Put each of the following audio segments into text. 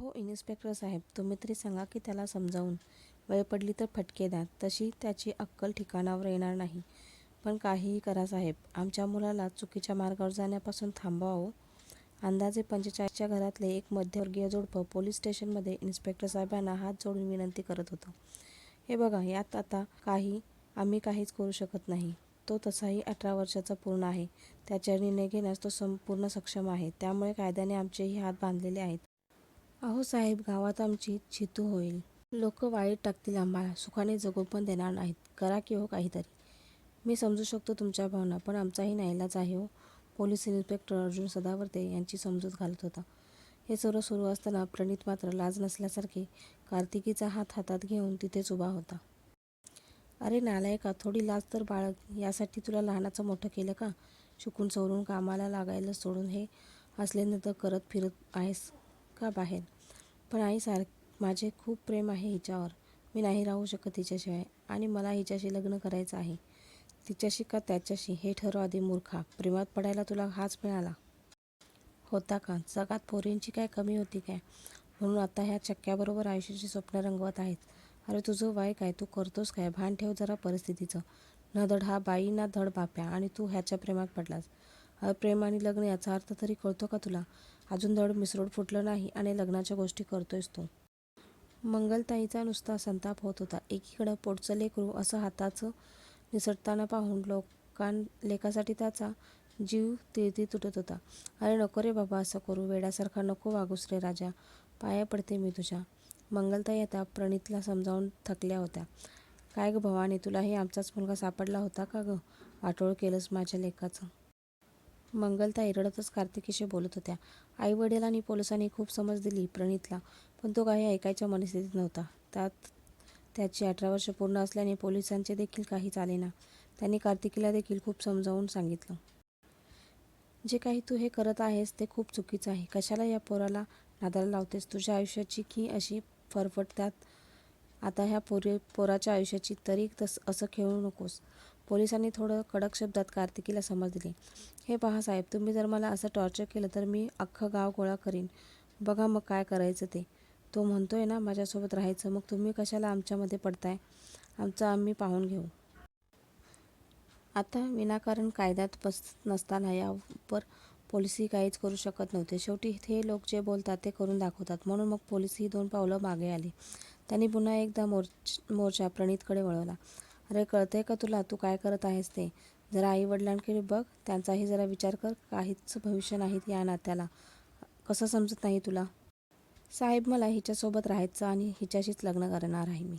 हो इन्स्पेक्टर साहेब तुम्ही तरी सांगा की त्याला समजावून. वेळ पडली तर फटके द्या तशी त्याची अक्कल ठिकाणावर येणार नाही. पण काहीही करा साहेब आमच्या मुलाला चुकीच्या मार्गावर जाण्यापासून थांबवावं हो. अंदाजे पंचेचाळीसच्या घरातले एक मध्यवर्गीय जोडपं पोलीस स्टेशनमध्ये इन्स्पेक्टर साहेबांना हात जोडून विनंती करत होतं. हे बघा यात आता काही आम्ही काहीच करू शकत नाही. तो तसाही अठरा वर्षाचा पूर्ण आहे. त्याच्या निर्णय घेण्यास तो संपूर्ण सक्षम आहे. त्यामुळे कायद्याने आमचेही हात बांधलेले आहेत. अहो साहेब गावात आमची चितू होईल. लोक वाईट टाकतील आम्हाला. सुखाने जगू पण देणार नाहीत. करा की हो काहीतरी. मी समजू शकतो तुमच्या भावना पण आमचाही नाईलाज आहे हो. पोलीस इन्स्पेक्टर अर्जुन सदावर्ते यांची समजूत घालत होता. हे सर्व सुरू असताना प्रणित मात्र लाज नसल्यासारखे कार्तिकीचा हात हातात घेऊन तिथेच उभा होता. अरे नालायका थोडी लाज तर बाळग. यासाठी तुला लहानाचं मोठं केलं का? चुकून चोरून कामाला लागायला सोडून हे असले तर करत फिरत आहेस. का बाहेर? पण आई सार माझे खूप प्रेम आहे हिच्यावर. मी नाही राहू शकत हिच्याशिवाय आणि मला हिच्याशी लग्न करायचं आहे. तिच्याशी का त्याच्याशी? हे ठरव आधी मूर्खा. प्रेमात पडायला तुला हाच मिळाला. होता का? जगात पोरींची काय कमी होती काय? म्हणून आता ह्या चक्क्याबरोबर आयुष्याची स्वप्न रंगवत आहेत. अरे तुझं वाय काय? तू करतोस काय? भान ठेव जरा परिस्थितीचं. न धड हा बाई ना धड बाप्या आणि तू ह्याच्या प्रेमात पडलास. अरे प्रेम आणि लग्न याचा अर्थ तरी कळतो का तुला? अजून धड मिसरोड फुटलं नाही आणि लग्नाच्या गोष्टी करतोयस तो. मंगलताईचा नुसता संताप होत होता. एकीकडं पोटचं लेकरू असं हाताचं निसटताना पाहून लोकां लेखासाठी त्याचा जीव तिळती तुटत होता. अरे नको रे बाबा असं करू वेड्यासारखा नको वागूस रे राजा. पाया पडते मी तुझ्या. मंगलताई आता प्रणितला समजावून थकल्या होत्या. काय ग भवानी तुलाही आमचाच मुलगा सापडला होता का ग? वाटोळ केलंस माझ्या लेकाचं. मंगलताई रडतच कार्तिकीशी बोलत होत्या. आई वडील आणि पोलिसांनी खूप समज दिली प्रणितला पण तो काही ऐकायच्या मनस्थितीत नव्हता. त्यात त्याची अठरा वर्ष पूर्ण असल्याने पोलिसांचे देखील काही चालेना त्यांनी कार्तिकीला देखील खूप समजावून सांगितलं. जे काही तू हे करत आहेस ते खूप चुकीचं आहे. कशाला या पोराला नादाला लावतेस? तुझ्या आयुष्याची की अशी फरफट त्यात आता ह्या पोरी पोराच्या आयुष्याची तरी तस असं खेळू नकोस. पोलिसांनी थोडं कडक शब्दात कार्तिकीला समज दिली. हे पहा साहेब तुम्ही जर मला असं टॉर्चर केलं तर मी अख्खं गाव गोळा करीन. बघा मग काय करायचं ते. तो म्हणतोय ना माझ्यासोबत राहायचं मग तुम्ही कशाला आमच्यामध्ये पडताय? आमचं आम्ही पाहून घेऊ. आता विनाकारण कायद्यात बसत नसताना यावर पोलिसही काहीच करू शकत नव्हते. शेवटी हे लोक जे बोलतात ते करून दाखवतात. म्हणून मग पोलिसही दोन पावलं मागे आले. त्यांनी पुन्हा एकदा मोर्च मोर्चा प्रणितकडे वळवला. अरे कळतंय का तुला? तू काय करत आहेस ते? जरा आई वडिलांकडे बघ. त्यांचाही जरा विचार कर. काहीच भविष्य नाहीत या नात्याला. कसं समजत नाही तुला? साहेब मला हिच्यासोबत राहायचं आणि हिच्याशीच लग्न करणार आहे मी.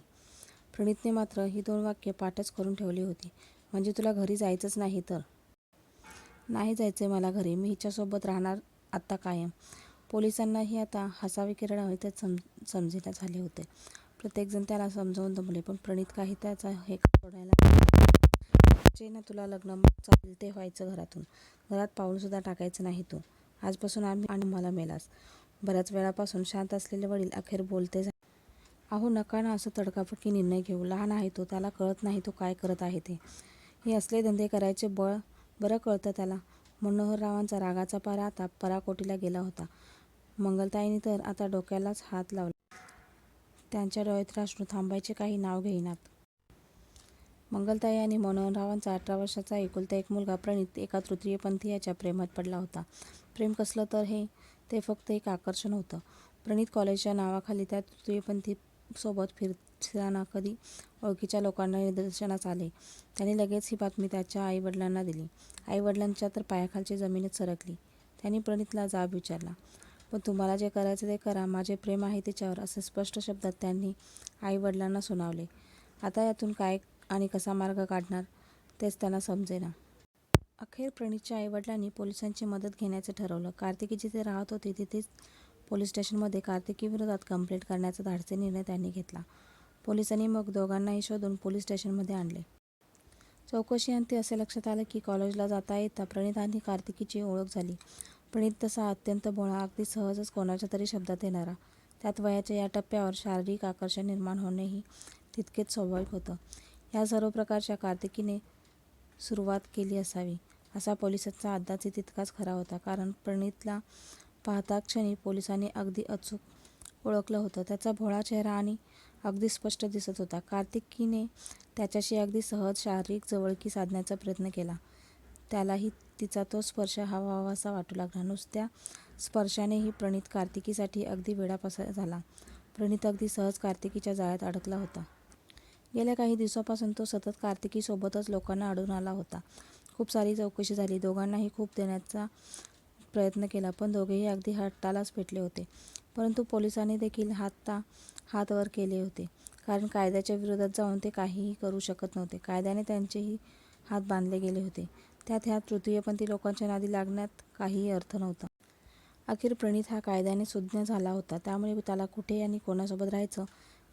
प्रणितने मात्र ही दोन वाक्य पाठच करून ठेवली होती. म्हणजे तुला घरी जायचंच नाही तर? नाही जायचं आहे मला घरी. मी हिच्यासोबत राहणार आत्ता कायम. पोलिसांनाही आता हसावे की रडावे ते सम समजेला झाले होते. प्रत्येकजण त्याला समजावून दमले पण प्रणित काही त्याचा हे सोडायला जे ना तुला लग्न चालेल ते व्हायचं घरातून. घरात पाऊलसुद्धा टाकायचं नाही तू. आजपासून आम्ही आणि मला मेलास. बऱ्याच वेळापासून शांत असलेले वडील अखेर बोलते अहो नका ना असं तडकाफडकी निर्णय घेऊ. लहान आहे तो त्याला कळत नाही तो काय करत आहे ते. हे असले धंदे करायचे बळ बरं कळतं त्याला. मनोहररावांचा रागाचा पारा आता पराकोटीला गेला होता. मंगलताईंनी तर आता डोक्यालाच हात लावला. त्यांच्या डोळ्यात राष्ट्र थांबायचे काही नाव घेईनात. मंगलताई आणि मनोहररावांचा अठरा वर्षाचा एकुलता एक मुलगा प्रणित एका तृतीयपंथीयाच्या प्रेमात पडला होता. प्रेम कसलं तर हे ते फक्त एक आकर्षण होतं. प्रणित कॉलेजच्या नावाखाली त्या तृतीयपंथी सोबत फिरताना कधी ओळखीच्या लोकांना निदर्शनास आले. त्यांनी लगेच ही बातमी त्याच्या आईवडिलांना दिली. आईवडिलांच्या तर पायाखालची जमिनीत सरकली. त्यांनी प्रणितला जाब विचारला. पण तुम्हाला जे करायचं ते करा. माझे प्रेम आहे तिच्यावर असे स्पष्ट शब्दात त्यांनी आईवडिलांना सुनावले. आता यातून काय आणि कसा मार्ग काढणार तेच त्यांना समजेना. अखेर प्रणितच्या आईवडिलांनी पोलिसांची मदत घेण्याचं ठरवलं. कार्तिकी जिथे राहत होती तिथेच पोलीस स्टेशनमध्ये कार्तिकीविरोधात कंप्लेंट करण्याचा धाडसी निर्णय त्यांनी घेतला. पोलिसांनी मग दोघांनाही शोधून पोलीस स्टेशनमध्ये आणले. चौकशी अंती असे लक्षात आलं की कॉलेजला जाता येता प्रणित आणि कार्तिकीची ओळख झाली. प्रणित तसा अत्यंत भोळा अगदी सहजच कोणाच्या तरी शब्दात येणारा. त्यात वयाच्या या टप्प्यावर शारीरिक आकर्षण निर्माण होणेही तितकेच स्वाभाविक होतं. ह्या सर्व प्रकारच्या कार्तिकीने सुरुवात केली असावी असा पोलिसांचा अंदाजही तितकाच खरा होता. कारण प्रणितला पाहता क्षणी पोलिसांनी अगदी अचूक ओळखलं होतं. त्याचा भोळा चेहरा आणि अगदी स्पष्ट दिसत होता. कार्तिकीने त्याच्याशी अगदी सहज शारीरिक जवळकी साधण्याचा प्रयत्न केला. त्यालाही तिचा तो स्पर्श हवाहवासा वाटू लागला. नुसत्या स्पर्शानेही प्रणित कार्तिकीसाठी अगदी वेडापासा झाला. प्रणित अगदी सहज कार्तिकीच्या जाळ्यात अडकला होता. गेल्या काही दिवसापासून तो सतत कार्तिकीसोबतच लोकांना अडून आला होता. खूप सारी चौकशी झाली. दोघांनाही खूप देण्याचा प्रयत्न केला पण दोघेही अगदी हट्टालाच पेटले होते. परंतु पोलिसांनी देखील हाता हातवर केले होते. कारण कायद्याच्या विरोधात जाऊन ते काहीही करू शकत नव्हते. कायद्याने त्यांचेही हात बांधले गेले होते. त्यात ह्या तृतीयपंथी लोकांच्या नादी लागण्यात काहीही अर्थ नव्हता. अखेर प्रणित हा कायद्याने सुज्ञ झाला होता. त्यामुळे त्याला कुठे आणि कोणासोबत राहायचं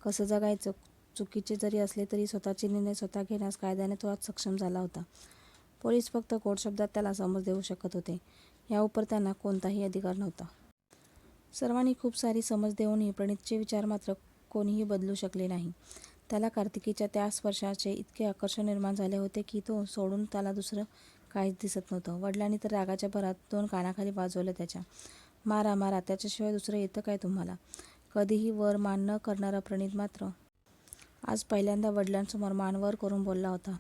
कसं जगायचं चुकीचे जरी असले तरी स्वतःचे निर्णय स्वतः घेण्यास कायद्याने तो आज सक्षम झाला होता. पोलीस फक्त कोड शब्दात त्याला समज देऊ शकत होते. याउपर त्यांना कोणताही अधिकार नव्हता. सर्वांनी खूप सारी समज देऊनही प्रणितचे विचार मात्र कोणीही बदलू शकले नाही. त्याला कार्तिकीच्या त्या स्पर्शाचे इतके आकर्षण निर्माण झाले होते की तो सोडून त्याला दुसरं काहीच दिसत नव्हतं. वडिलांनी तर रागाच्या भरात दोन कानाखाली वाजवलं त्याच्या. मारा मारा त्याच्याशिवाय दुसरं येतं काय तुम्हाला? कधीही वर मान न करणारा प्रणित मात्र. आज पहिल्यांदा वडिलांसमोर मान वर करून बोलला होता.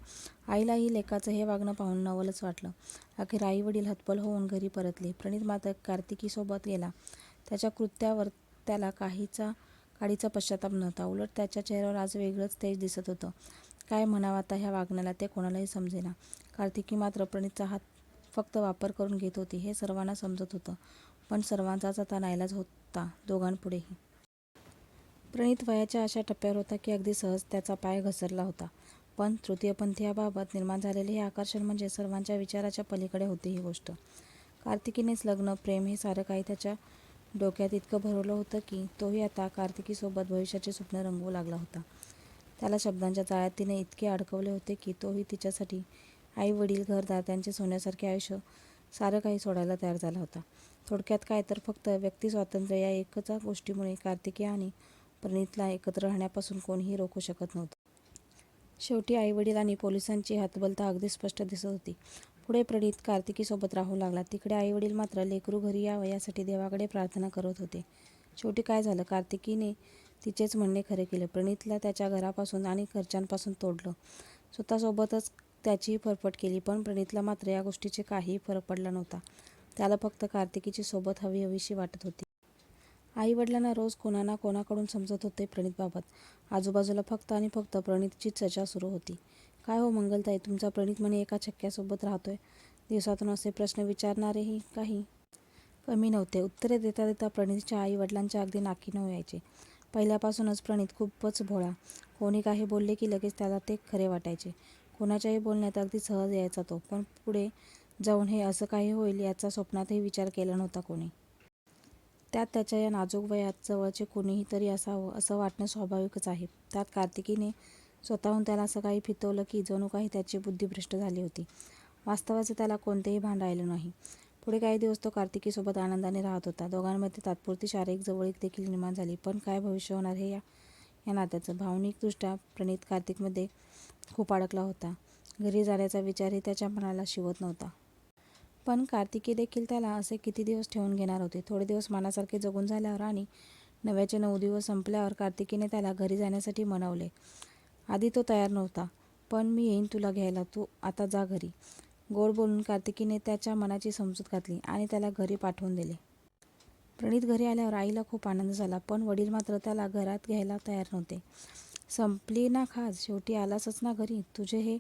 आईलाही लेकाचं हे वागणं पाहून नवलच वाटलं. अखेर आई वडील हतबल होऊन घरी परतले. प्रणित मात्र कार्तिकीसोबत गेला. त्याच्या कृत्यावर त्याला काहीचा काडीचा पश्चाताप नव्हता. उलट त्याच्या चेहऱ्यावर आज वेगळंच तेज दिसत होतं. काय म्हणावं आता ह्या वागण्याला? ते कोणालाही समजेना. कार्तिकी मात्र प्रणितचा हात फक्त वापर करून घेत होती हे सर्वांना समजत होतं. पण सर्वांचाच आता नाईलाज होता दोघांपुढेही. प्रणित वयाच्या अशा टप्प्यावर होता की अगदी सहज त्याचा पाय घसरला होता. पण तृतीयपंथीयाबाबत निर्माण झालेले हे आकर्षण म्हणजे सर्वांच्या विचाराच्या पलीकडे होती ही गोष्ट. कार्तिकीनेच लग्न प्रेम हे सारं काही त्याच्या डोक्यात इतकं भरवलं होतं की तोही आता कार्तिकीसोबत भविष्याचे स्वप्न रंगवू लागला होता. त्याला शब्दांच्या जाळ्यात तिने इतके अडकवले होते की तोही तिच्यासाठी आई वडील घरदार त्यांचे सोन्यासारखे आयुष्य सारं काही सोडायला तयार झाला होता. थोडक्यात काय तर फक्त व्यक्ती स्वातंत्र्य या एकच गोष्टीमुळे कार्तिकी आणि प्रणितला एकत्र राहण्यापासून कोणीही रोखू शकत नव्हतं. शेवटी आईवडील आणि पोलिसांची हातबलता अगदी स्पष्ट दिसत होती. पुढे प्रणित कार्तिकीसोबत राहू लागला. तिकडे आईवडील मात्र लेकरू घरी यावं यासाठी देवाकडे प्रार्थना करत होते. शेवटी काय झालं? कार्तिकीने तिचेच म्हणणे खरे केले. प्रणितला त्याच्या घरापासून आणि घरच्यांपासून तोडलं. स्वतःसोबतच त्याचीही फरफट केली पण प्रणितला मात्र या गोष्टीचे काहीही फरक पडला नव्हता. त्याला फक्त कार्तिकीची सोबत हवी हवीशी वाटत होती. आई वडिलांना रोज कोणा ना कोणाकडून समजत होते प्रणितबाबत. आजूबाजूला फक्त आणि फक्त प्रणितची चर्चा सुरू होती. काय हो मंगलताई तुमचा प्रणित म्हणे एका छक्क्यासोबत राहतोय. दिवसातून असे प्रश्न विचारणारेही काही कमी नव्हते. उत्तरे देता देता प्रणितच्या आई वडिलांच्या अगदी नाकी न यायचे. पहिल्यापासूनच प्रणित खूपच भोळा. कोणी काही बोलले की लगेच त्याला ते खरे वाटायचे. कोणाच्याही बोलण्यात अगदी सहज यायचा तो. पण पुढे जाऊन हे असं काही होईल याचा स्वप्नातही विचार केला नव्हता कोणी. त्यात त्याच्या या नाजूक वयात जवळचे कोणीही तरी असावं असं वाटणं स्वाभाविकच आहे. त्यात कार्तिकीने स्वतःहून त्याला असं काही फितवलं की जणू काही त्याची बुद्धी भ्रष्ट झाली होती. वास्तवाचे त्याला कोणतेही भान राहिलं नाही. पुढे काही दिवस तो कार्तिकीसोबत आनंदाने राहत होता. दोघांमध्ये तात्पुरती शारीरिक जवळीक देखील निर्माण झाली. पण काय भविष्य होणार हे या या नात्याचं? भावनिकदृष्ट्या प्रणित कार्तिकमध्ये खूप अडकला होता. घरी जाण्याचा विचारही त्याच्या मनाला शिवत नव्हता. पण कार्तिकी देखील त्याला असे किती दिवस ठेवून घेणार होते? थोडे दिवस मनासारखे जगून झाल्यावर आणि नव्याचे नऊ दिवस संपल्यावर कार्तिकीने त्याला घरी जाण्यासाठी मनवले आधी तो तयार नव्हता पण मी येईन तुला घ्यायला. तू आता जा घरी. गोड बोलून कार्तिकीने त्याच्या मनाची समजूत घातली आणि त्याला घरी पाठवून दिले. प्रणित घरी आल्यावर आईला खूप आनंद झाला पण वडील मात्र त्याला घरात घ्यायला तयार नव्हते. संपली ना खास शेवटी आलासच ना घरी? तुझे हे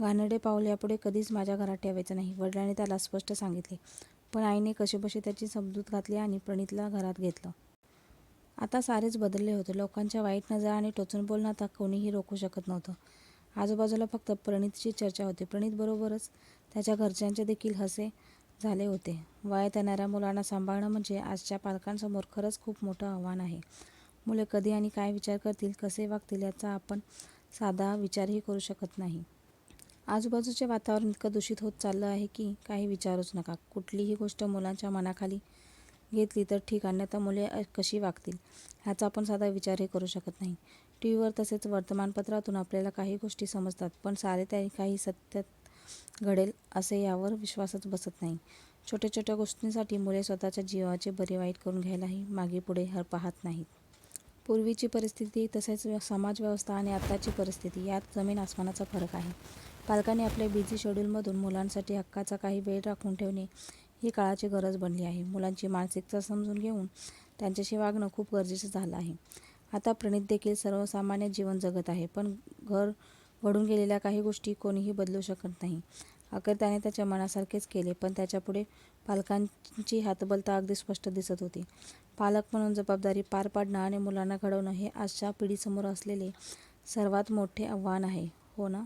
घाणडे पाऊल यापुढे कधीच माझ्या घरात ठेवायचं नाही वडिलांनी त्याला स्पष्ट सांगितले. पण आईने कशीबशी त्याची समजूत घातली आणि प्रणितला घरात घेतलं. आता सारेच बदलले होते. लोकांच्या वाईट नजर आणि टोचून बोलणं आता कोणीही रोखू शकत नव्हतं. आजूबाजूला फक्त प्रणितची चर्चा होती. प्रणितबरोबरच त्याच्या घरच्यांचे देखील हसे झाले होते. वयात येणाऱ्या मुलांना सांभाळणं म्हणजे आजच्या पालकांसमोर खरंच खूप मोठं आव्हान आहे. मुले कधी आणि काय विचार करतील कसे वागतील याचा आपण साधा विचारही करू शकत नाही. आजूबाजूचे वातावरण इतकं दूषित होत चाललं आहे की काही विचारूच नका. कुठलीही गोष्ट मुलांच्या मनाखाली घेतली तर ठीक अन्यथा मुले कशी वागतील ह्याचा आपण साधा विचारही करू शकत नाही. टी व्हीवर तसेच वर्तमानपत्रातून आपल्याला काही गोष्टी समजतात पण सारे त्या काही सत्यात घडेल असे यावर विश्वासच बसत नाही. छोट्या छोट्या गोष्टींसाठी मुले स्वतःच्या जीवाचे बरे वाईट करून घ्यायलाही मागे पुढे हर पाहत नाहीत. पूर्वीची परिस्थिती तसेच समाजव्यवस्था आणि आत्ताची परिस्थिती यात जमीन आसमानाचा फरक आहे. पालकांनी आपल्या बिझी शेड्यूलमधून मुलांसाठी हक्काचा काही वेळ राखून ठेवणे ही काळाची गरज बनली आहे. मुलांची मानसिकता समजून घेऊन त्यांच्याशी वागणं खूप गरजेचं झालं आहे. आता प्रणित देखील सर्वसामान्य जीवन जगत आहे पण घर घडून गेलेल्या काही गोष्टी कोणीही बदलू शकत नाही. अखेर त्याने त्याच्या मनासारखेच केले पण त्याच्यापुढे पालकांची हातबलता अगदी स्पष्ट दिसत होती. पालक म्हणून जबाबदारी पार पाडणं आणि मुलांना घडवणं हे आजच्या पिढीसमोर असलेले सर्वात मोठे आव्हान आहे हो ना?